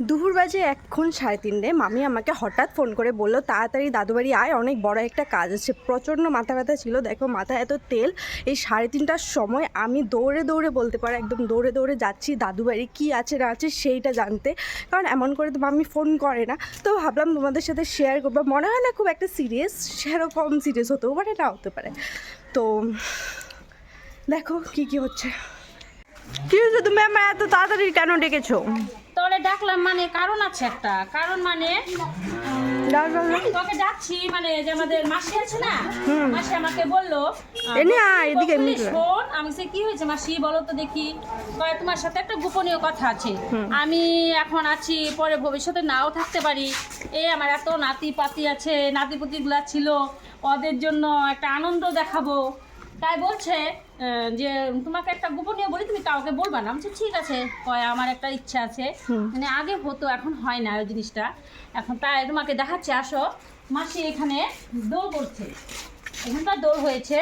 দুপুর বাজে এখন সাড়ে তিনটে। মামি আমাকে হঠাৎ ফোন করে বলল, তাড়াতাড়ি দাদুবাড়ি আয়, অনেক বড় একটা কাজ আছে। প্রচণ্ড মাথা ব্যথা ছিল, দেখো মাথা এত তেল। এই সাড়ে তিনটার সময় আমি দৌড়ে দৌড়ে বলতে পারো, একদম দৌড়ে দৌড়ে যাচ্ছি, দাদুবাড়ি কী আছে না আছে সেইটা জানতে। কারণ এমন করে তো মামি ফোন করে না। তো ভাবলাম তোমাদের সাথে শেয়ার করব। মনে হয় না খুব একটা সিরিয়াস সেরকম সিরিয়াস হতেও পারে না হতে পারে। তো দেখো কী কী হচ্ছে। কী হচ্ছে তুমি আমার এত তাড়াতাড়ি কেন ডেকেছো? ডাকলাম মানে কারণ আছে একটা। কারণ মানে ডাক। তোকে ডাকছি মানে যে আমাদের মাসি আছে না মাসি আমাকে বলল এদিকে। শোন আমি সে কি হয়েছে মাসি বলো তো দেখি। কয় তোমার সাথে একটা গোপনীয় কথা আছে। আমি এখন আছি পরে ভবিষ্যতে নাও থাকতে পারি। এই আমার এত নাতি পাতি আছে নাতি পুতিগুলা ছিল ওদের জন্য একটা আনন্দ দেখাবো। তাই বলছে যে তোমাকে একটা গোপনীয় বলি তুমি কাউকে বলবা না। বলছি, ঠিক আছে কয় আমার একটা ইচ্ছা আছে। মানে আগে হতো এখন হয় না ওই জিনিসটা। এখন তাই তোমাকে দেখাচ্ছে আসো। মাসি এখানে দৌড় করছে। এখানটা দৌড় হয়েছে।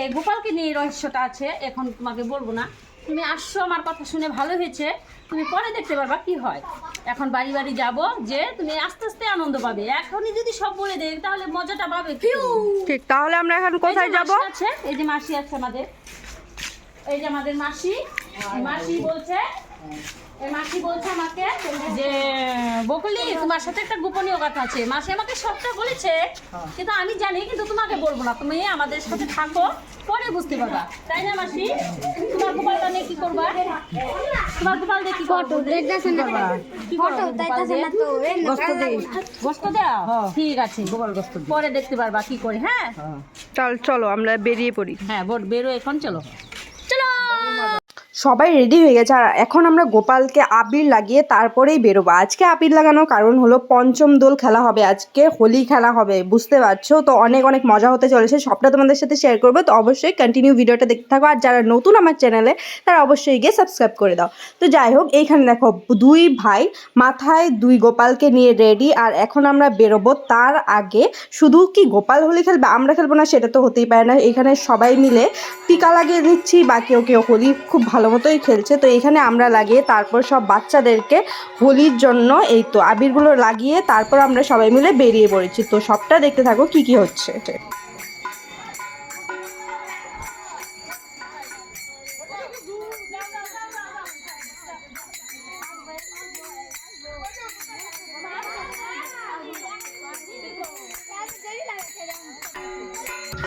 এই গোপালকে নিয়ে রহস্যটা আছে এখন তোমাকে বলব না। তুমি আসছো আমার কথা শুনে ভালো হয়েছে। তুমি পরে দেখতে পারবা কি হয়। এখন বাড়ি বাড়ি যাব যে তুমি আস্তে আস্তে আনন্দ পাবে। এখনই যদি সব বলে দেয় তাহলে মজাটা পাবে ঠিক তাহলে আমরা এখন কোথায় যাব? আছে এই যে মাসি আছে আমাদের। এই যে আমাদের মাসি মাসি বলছে মাসি বলছে আমাকে যে বকুলি তোমার সাথে একটা গোপনীয় কথা আছে। মাসি আমাকে সবটা বলেছে কিন্তু আমি জানি কিন্তু তোমাকে বলব না। তুমি আমাদের সাথে থাকো পরে বুঝতে পারবা। তাই না মাসি? তোমার গোপালটা নিয়ে কি করবা? তোমার গোপাল দিয়ে কি করবা? কি করবা গোস্ত দেওয়া ঠিক আছে। পরে দেখতে পারবা কি করে হ্যাঁ? চল চলো আমরা বেরিয়ে পড়ি। হ্যাঁ বেরো এখন চলো। চলো! সবাই রেডি হয়ে গেছে। আর এখন আমরা গোপালকে আবির লাগিয়ে তারপরেই বেরোবো। আজকে আবির লাগানোর কারণ হলো পঞ্চম দোল খেলা হবে আজকে, হোলি খেলা হবে, বুঝতে পারছ? তো অনেক অনেক মজা হতে চলেছে, সবটা তোমাদের সাথে শেয়ার করব। তো অবশ্যই কন্টিনিউ ভিডিওটা দেখতে থাকো। আর যারা নতুন আমার চ্যানেলে তারা অবশ্যই গিয়ে সাবস্ক্রাইব করে দাও। তো যাই হোক, এইখানে দেখো দুই ভাই মাথায় দুই গোপালকে নিয়ে রেডি আর এখন আমরা বেরোবো তার আগে। শুধু কি গোপাল হোলি খেলবে, আমরা খেলব না, সেটা তো হতেই পারে না। এখানে সবাই মিলে টিকা লাগিয়ে দিচ্ছি বা কেউ কেউ হোলি খুব ভালো মতোই খেলছে। তো এখানে আমরা লাগিয়ে তারপর সব বাচ্চাদেরকে হোলির জন্য এই তো আবিরগুলো লাগিয়ে তারপর আমরা সবাই মিলে বেরিয়ে পড়েছি। তো সবটা দেখতে থাকো কি কি হচ্ছে।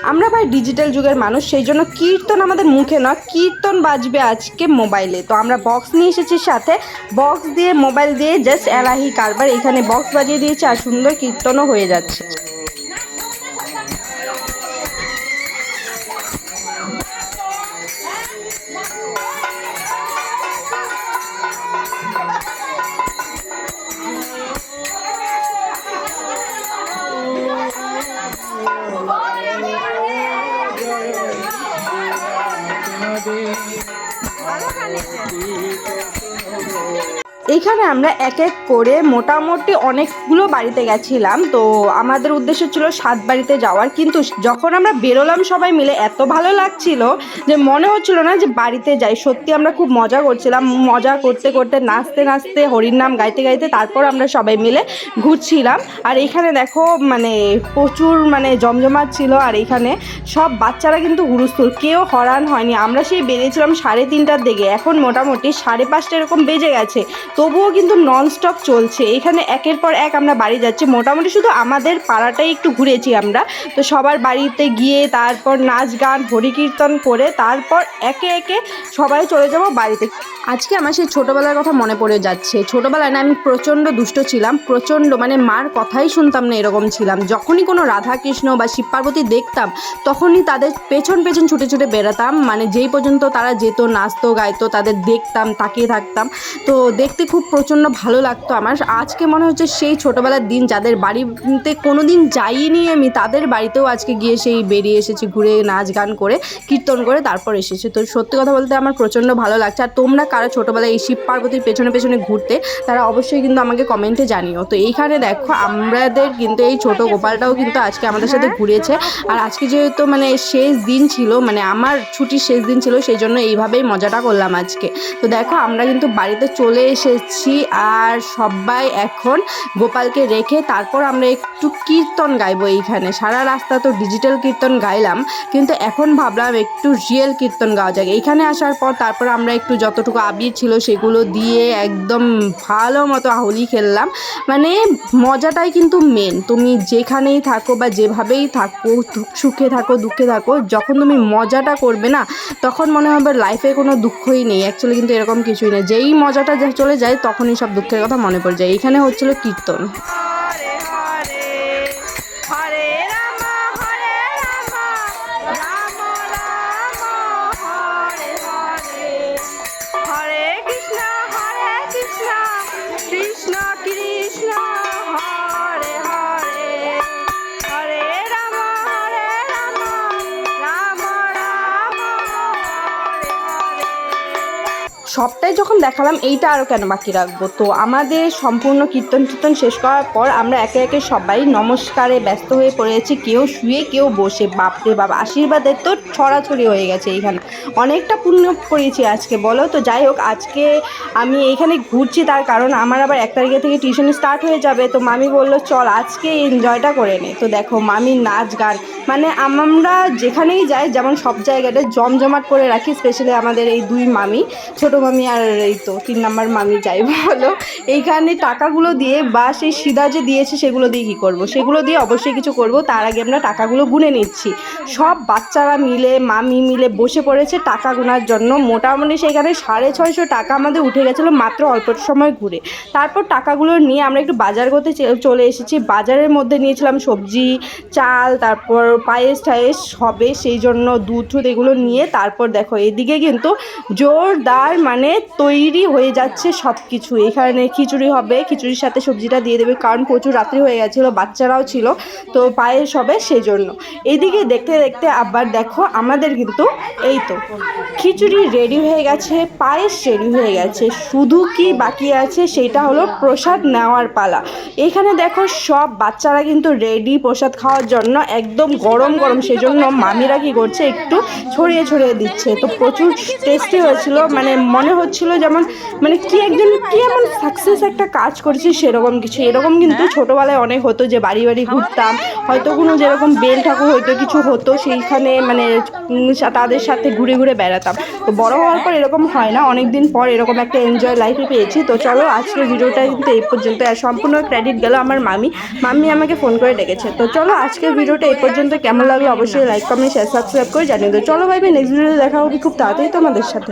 আমরা ভাই ডিজিটাল যুগের মানুষ, সেই জন্য কীর্তন আমাদের মুখে নয়, কীর্তন বাজবে আজকে মোবাইলে তো আমরা বক্স নিয়ে এসেছি সাথে বক্স দিয়ে মোবাইল দিয়ে জাস্ট এলাহি কারবার, এখানে বক্স বাজিয়ে দিয়েছে আর সুন্দর কীর্তনও হয়ে যাচ্ছে। এইখানে আমরা এক এক করে মোটামুটি অনেকগুলো বাড়িতে গেছিলাম। তো আমাদের উদ্দেশ্য ছিল সাত বাড়িতে যাওয়ার। কিন্তু যখন আমরা বেরোলাম সবাই মিলে, এত ভালো লাগছিল যে মনে হচ্ছিল না যে বাড়িতে যাই। সত্যি আমরা খুব মজা করছিলাম। মজা করতে করতে, নাচতে নাচতে, হরির নাম গাইতে গাইতে তারপর আমরা সবাই মিলে ঘুরছিলাম। আর এখানে দেখো মানে প্রচুর মানে জমজমাট ছিল। আর এখানে সব বাচ্চারা কিন্তু হুরুস্তুর কেউ হরান হয়নি। আমরা সেই বেরিয়েছিলাম সাড়ে তিনটার দিকে। এখন মোটামুটি সাড়ে পাঁচটা এরকম বেজে গেছে। তবুও কিন্তু ননস্টপ চলছে। এখানে একের পর এক আমরা বাড়ি যাচ্ছি। মোটামুটি শুধু আমাদের পাড়াটাই একটু ঘুরেছি আমরা। তো সবার বাড়িতে গিয়ে তারপর নাচ গান হরিকীর্তন করে তারপর একে একে সবাই চলে যাব বাড়িতে। আজকে আমার সেই ছোটোবেলার কথা মনে পড়ে যাচ্ছে। ছোটোবেলায় না আমি প্রচণ্ড দুষ্ট ছিলাম। প্রচণ্ড মানে মার কথাই শুনতাম না এরকম ছিলাম। যখনই কোনো রাধা কৃষ্ণ বা শিব পার্বতী দেখতাম, তখনই তাদের পেছন পেছন ছুটে ছুটে বেরাতাম মানে যেই পর্যন্ত তারা যেত, নাচতো, গাইতো, তাদের দেখতাম, তাকিয়ে থাকতাম। তো দেখতে খুব প্রচণ্ড ভালো লাগতো আমার। আজকে মনে হচ্ছে সেই ছোটোবেলার দিন যাদের বাড়িতে কোনো দিন যাইনি আমি তাদের বাড়িতেও আজকে গিয়ে সেই বেরিয়ে এসেছি ঘুরে নাচ গান করে কীর্তন করে তারপর এসেছি। তো সত্যি কথা বলতে আমার প্রচণ্ড ভালো লাগছে। আর তোমরা কারা ছোটোবেলায় এই শিব পার্বতীর পেছনে পেছনে ঘুরতে তারা অবশ্যই কিন্তু আমাকে কমেন্টে জানিও। তো এইখানে দেখো আমাদের কিন্তু এই ছোট গোপালটাও কিন্তু আজকে আমাদের সাথে ঘুরেছে। আর আজকে যেহেতু মানে শেষ দিন ছিল মানে আমার ছুটির শেষ দিন ছিল সেই জন্য এইভাবেই মজাটা করলাম আজকে। তো দেখো আমরা কিন্তু বাড়িতে চলে এসে এসেছি আর সবাই এখন গোপালকে রেখে তারপর আমরা একটু কীর্তন গাইবো এইখানে। সারা রাস্তা তো ডিজিটাল কীর্তন গাইলাম, কিন্তু এখন ভাবলাম একটু রিয়েল কীর্তন গাওয়া যাক। এইখানে আসার পর তারপর আমরা একটু যতটুকু আবির ছিল সেগুলো দিয়ে একদম ভালো মতো হোলি খেললাম। মানে মজাটাই কিন্তু মেন তুমি যেখানেই থাকো বা যেভাবেই থাকো, সুখে থাকো, দুঃখে থাকো, যখন তুমি মজাটা করবে না, তখন মনে হবে লাইফে কোনো দুঃখই নেই। অ্যাকচুয়ালি কিন্তু এরকম কিছুই নেই। যেই মজাটা চলে যায় তখনই সব দুঃখের কথা মনে পড়ে যায়। এখানে হচ্ছিল কীর্তন। সবটাই যখন দেখালাম, এইটা আরও কেন বাকি রাখব? তো আমাদের সম্পূর্ণ কীর্তন টীর্তন শেষ করার পর আমরা একে একে সবাই নমস্কারে ব্যস্ত হয়ে পড়েছি। কেউ শুয়ে, কেউ বসে। বাপরে বাপ, আশীর্বাদের তো ছড়াছড়ি হয়ে গেছে এইখানে। অনেকটা পুণ্য করেছি আজকে, বলো? তো যাই হোক, আজকে আমি এইখানে ঘুরছি, তার কারণ আমার আবার এক তারিখে থেকে টিউশন স্টার্ট হয়ে যাবে। তো মামি বলল, চল, আজকে এনজয়টা করে নে। তো দেখো মামি নাচ গান মানে আমরা যেখানেই যাই, যেমন সব জায়গাটা জমজমাট করে রাখি স্পেশালি আমাদের এই দুই মামি, ছোট মামি আর এই তো তিন নাম্বার মামি যাই, বলো। এইখানে টাকাগুলো দিয়ে বা সেই সিদা যে দিয়েছে সেগুলো দিয়ে কী করব? সেগুলো দিয়ে অবশ্যই কিছু করব। তার আগে আমরা টাকাগুলো গুনে নিচ্ছি। সব বাচ্চারা মিলে, মামি মিলে বসে পড়েছে টাকা গোনার জন্য। মোটামুটি সেখানে সাড়ে ছয়শো টাকা আমাদের উঠে গেছিল মাত্র অল্প সময় ঘুরে। তারপর টাকাগুলো নিয়ে আমরা একটু বাজার করতে চলে এসেছি। বাজারের মধ্যে নিয়েছিলাম সবজি, চাল, তারপর পায়েস টায়েস হবে সেই জন্য দুধ এগুলো নিয়ে তারপর দেখো, এদিকে কিন্তু জোরদার মানে তৈরি হয়ে যাচ্ছে সব কিছু এখানে খিচুড়ি হবে, খিচুড়ির সাথে সবজিটা দিয়ে দেবে কারণ প্রচুর রাত্রি হয়ে গেছিল, বাচ্চারাও ছিল, তো পায়েস হবে সেই জন্য এদিকে দেখতে দেখতে আবার দেখো, আমাদের কিন্তু এই তো খিচুড়ি রেডি হয়ে গেছে, পায়েস রেডি হয়ে গেছে। শুধু কি বাকি আছে সেটা হলো প্রসাদ নেওয়ার পালা। এখানে দেখো সব বাচ্চারা কিন্তু রেডি প্রসাদ খাওয়ার জন্য একদম গরম গরম, সেজন্য মামিরা কি করছে একটু ছড়িয়ে ছড়িয়ে দিচ্ছে। তো প্রচুর টেস্টি হয়েছিল মানে মনে হচ্ছিল যেমন মানে কি একজন, কি এমন সাকসেস একটা কাজ করেছি সেরকম কিছু। এরকম কিন্তু ছোটোবেলায় অনেক হতো যে বাড়ি বাড়ি ঘুরতাম, হয়তো কোনো যেরকম বেল ঠাকুর হয়তো কিছু হতো, সেইখানে মানে তাদের সাথে ঘুরে ঘুরে বেড়াতাম। তো বড় হওয়ার পর এরকম হয় না অনেক দিন পর এরকম একটা এনজয় লাইফে পেয়েছি। তো চলো, আজকের ভিডিওটা কিন্তু এই পর্যন্ত। আর সম্পূর্ণ ক্রেডিট গেল আমার মামি। মামি আমাকে ফোন করে ডেকেছে। তো চলো, আজকের ভিডিওটা এই পর্যন্ত। কেমন লাগল অবশ্যই লাইক কমেন্ট শেয়ার সাবস্ক্রাইব করে জানিয়ে দেবো চলো ভাইবে নেক্সট ভিডিওতে দেখা হবে। খুব তাড়াতাড়ি তোমাদের সাথে।